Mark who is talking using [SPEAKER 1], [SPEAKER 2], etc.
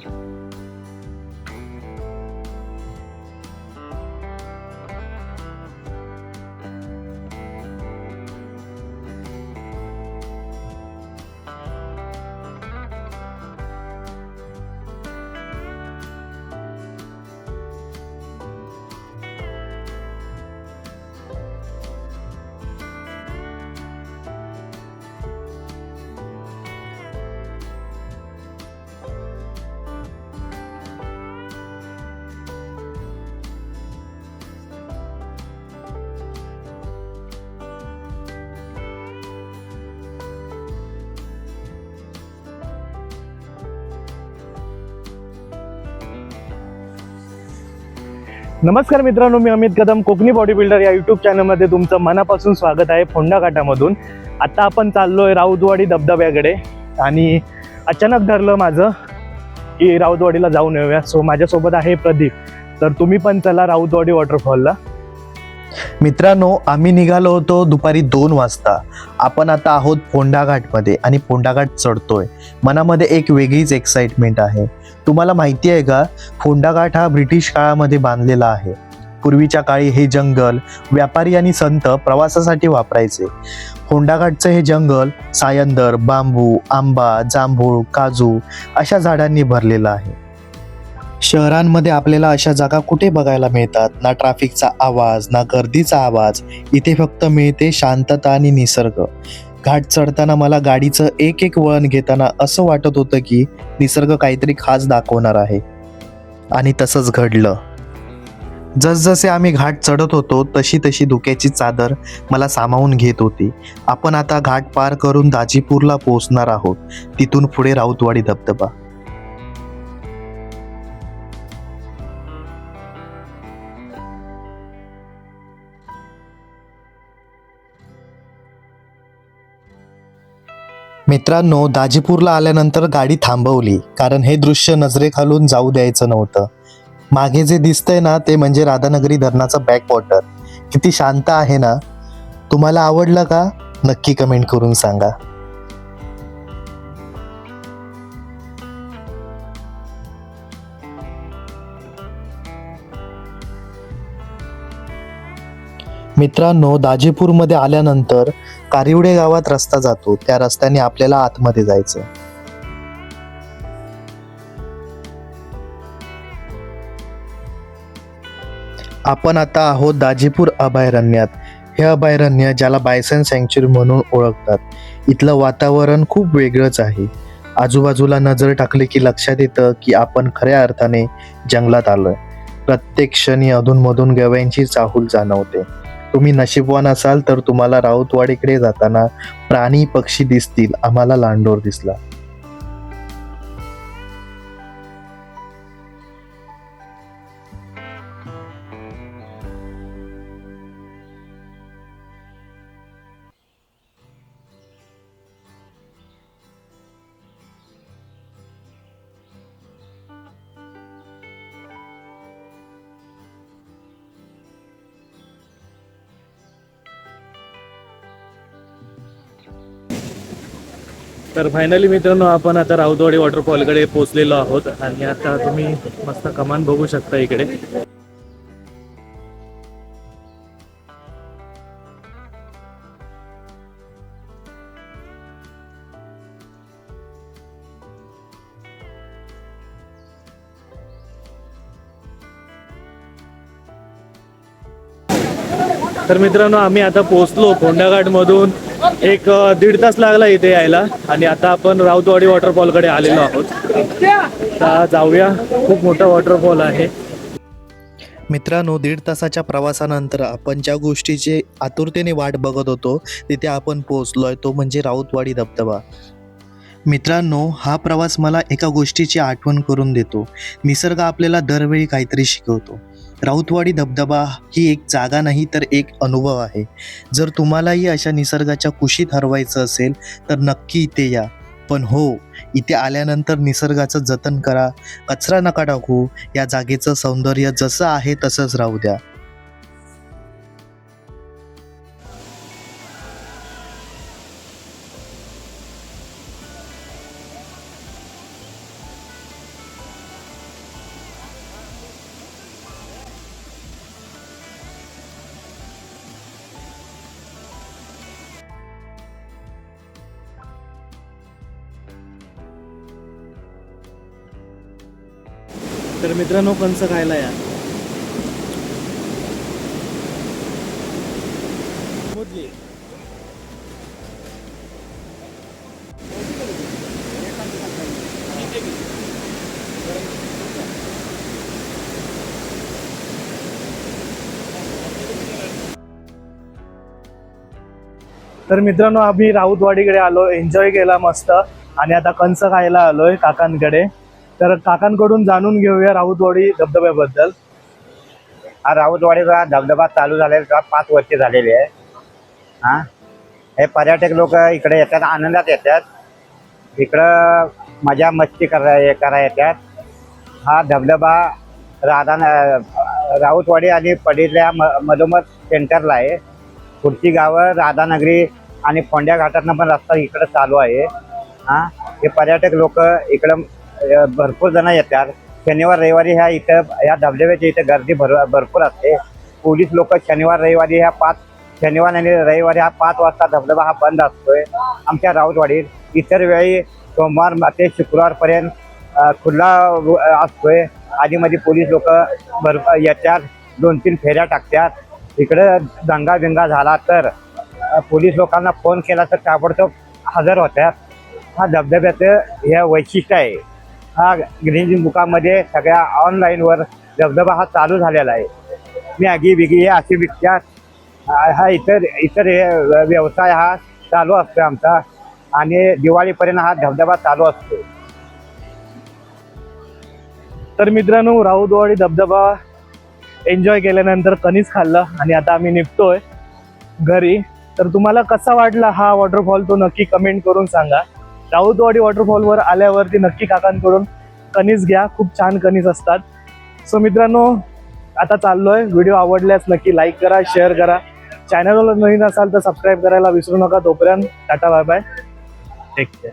[SPEAKER 1] Thank you. नमस्कार मित्रांनो मी अमित कदम कोकणी बॉडी बिल्डर या युट्यूब चॅनलमध्ये तुमचं मनापासून स्वागत आहे फोंडा घाटामधून आता आपण चाललोय राऊतवाडी धबधब्याकडे आणि अचानक ठरलं माझं की राऊतवाडीला जाऊन येऊया. सो माझ्यासोबत आहे प्रदीप. तर तुम्ही पण चला राऊतवाडी वॉटरफॉलला
[SPEAKER 2] मित्रांनो आम्ही निघालो होतो दुपारी दोन वाजता. आपण आता आहोत फोंडाघाटमध्ये आणि फोंडाघाट चढतोय. मनामध्ये एक वेगळीच एक्साइटमेंट आहे. तुम्हाला माहिती आहे का फोंडाघाट हा ब्रिटिश काळामध्ये बांधलेला आहे. पूर्वीच्या काळी हे जंगल व्यापारी आणि संत प्रवासासाठी वापरायचे. फोंडाघाटचं हे जंगल सायंदर बांबू आंबा जांभूळ काजू अशा झाडांनी भरलेलं आहे. शहरांमध्ये आपल्याला अशा जागा कुठे बघायला मिळतात? ना ट्रॅफिकचा आवाज ना गर्दीचा आवाज इथे फक्त मिळते शांतता आणि निसर्ग. घाट चढताना मला गाडीचं एक एक वळण घेताना असं वाटत होतं की निसर्ग काहीतरी खास दाखवणार आहे. आणि तसंच घडलं. जसजसे आम्ही घाट चढत होतो तशी तशी धुक्याची चादर मला सामावून घेत होती. आपण आता घाट पार करून दाजीपूरला पोहोचणार आहोत. तिथून पुढे राऊतवाडी धबधबा. मित्रांनो दाजीपूरला आल्यानंतर गाडी थांबवली कारण हे दृश्य नजरेखालून जाऊ द्यायचं नव्हतं. मागे जे दिसतंय ना ते म्हणजे राधानगरी धरणाचं बॅकवॉटर किती शांत आहे ना? तुम्हाला आवडलं का? नक्की कमेंट करून सांगा. मित्रांनो दाजीपूरमध्ये आल्यानंतर कारिवडे गावात रस्ता जातो. त्या रस्त्याने आपल्याला आतमध्ये जायचं. आपण आता आहोत दाजीपूर अभयारण्यात. हे अभयारण्य ज्याला बायसन सँक्च्युरी म्हणून ओळखतात. इथलं वातावरण खूप वेगळंच आहे. आजूबाजूला नजर टाकली की लक्षात येतं की आपण खऱ्या अर्थाने जंगलात आलोय. प्रत्येक क्षणी अधूनमधून गव्यांची चाहूल जाणवते. तुम्ही नशीबवान असाल तर तुम्हाला राऊतवाडीकडे जाताना प्राणी पक्षी दिसतील. आम्हाला लांडोर दिसला.
[SPEAKER 1] तर फायनली मित्रांनो आपण आता राऊतवाडी वॉटरफॉलकडे पोहोचलेलो आहोत आणि आता तुम्ही मस्त कमान बघू शकता इकडे. तर मित्रांनो आम्ही आता पोहोचलो कोंडाघाट मधून एक दीड तास लागला इथे यायला आणि आता आपण राऊतवाडी वॉटरफॉलकडे आलेलो आहोत. आता जाऊया. खूप मोठा वॉटरफॉल आहे.
[SPEAKER 2] मित्रांनो दीड तासाच्या प्रवासानंतर आपण ज्या गोष्टीची आतुरतेने वाट बघत होतो तिथे आपण पोहोचलोय. तो म्हणजे राऊतवाडी धबधबा. मित्रांनो हा प्रवास मला एका गोष्टीची आठवण करून देतो. निसर्ग आपल्याला दरवेळी काहीतरी शिकवतो. राऊतवाडी धबधबा ही एक जागा नाही तर एक अनुभव आहे. जर तुम्हालाही अशा निसर्गाच्या कुशीत हरवायचं असेल तर नक्की इथे या. पण हो इथे आल्यानंतर निसर्गाचं जतन करा. कचरा नका टाकू. या जागेचं सौंदर्य जसं आहे तसंच राहू द्या.
[SPEAKER 1] तर मित्रांनो कंस खायला या. तर मित्रांनो आम्ही राऊतवाडीकडे आलो एन्जॉय केला मस्त. आणि आता कंस खायला आलोय काकांकडे. तर काकांकडून जाणून घेऊया राऊतवाडी धबधब्याबद्दल.
[SPEAKER 3] हा राऊतवाडीचा धबधबा चालू झालेला पाच वर्षे झालेली आहे. हा? हे पर्यटक लोक इकडे येतात आनंदात येतात. इकडं मजा मस्ती करा करा येतात. हा धबधबा राधा राऊतवाडी आणि पडीतल्या म मधोमध सेंटरला आहे. पुढची गावं राधानगरी आणि फोंड्या घाटातनं पण रस्ता इकडं चालू आहे. हा? हे पर्यटक लोक इकडं भरपूर जण येतात. शनिवार रविवारी ह्या इथं ह्या धबधब्याच्या इथं गर्दी भर भरपूर असते. पोलीस लोक शनिवार रविवारी ह्या पाच शनिवार आणि रविवारी हा पाच वाजता धबधबा हा बंद असतोय. आमच्या राऊतवाडीत इतर वेळी सोमवार ते शुक्रवारपर्यंत खुल्ला खुला असतोय. आधीमध्ये पोलीस लोक भर येतात. दोन तीन फेऱ्या टाकतात. इकडं दंगा बिंगा झाला तर पोलीस लोकांना फोन केला तर ताबडतोब हजर होतात. हा धबधब्याचं हे वैशिष्ट्य आहे. हा ग्रीन बुकामध्ये सगळ्या ऑनलाईनवर धबधबा हा चालू झालेला आहे. मॅगी बिगी हे असे विकतात हा हा इतर इतर हे व्यवसाय हा चालू असतो आमचा. आणि दिवाळीपर्यंत हा धबधबा चालू असतो
[SPEAKER 1] तर मित्रांनो राऊतवाडी धबधबा एन्जॉय केल्यानंतर कणीस खाल्लं आणि आता आम्ही निघतोय घरी. तर तुम्हाला कसा वाटला हा वॉटरफॉल तो नक्की कमेंट करून सांगा. राऊतवाडी वॉटरफॉलवर आल्यावरती नक्की काकांकडून कणीस घ्या. खूप छान कणीस असतात. सो मित्रांनो आता चाललोय. व्हिडिओ आवडल्यास नक्की लाईक करा शेअर करा. चॅनलवर नवीन असाल तर सबस्क्राईब करायला विसरू नका. तोपर्यंत ta-ta bye bye take care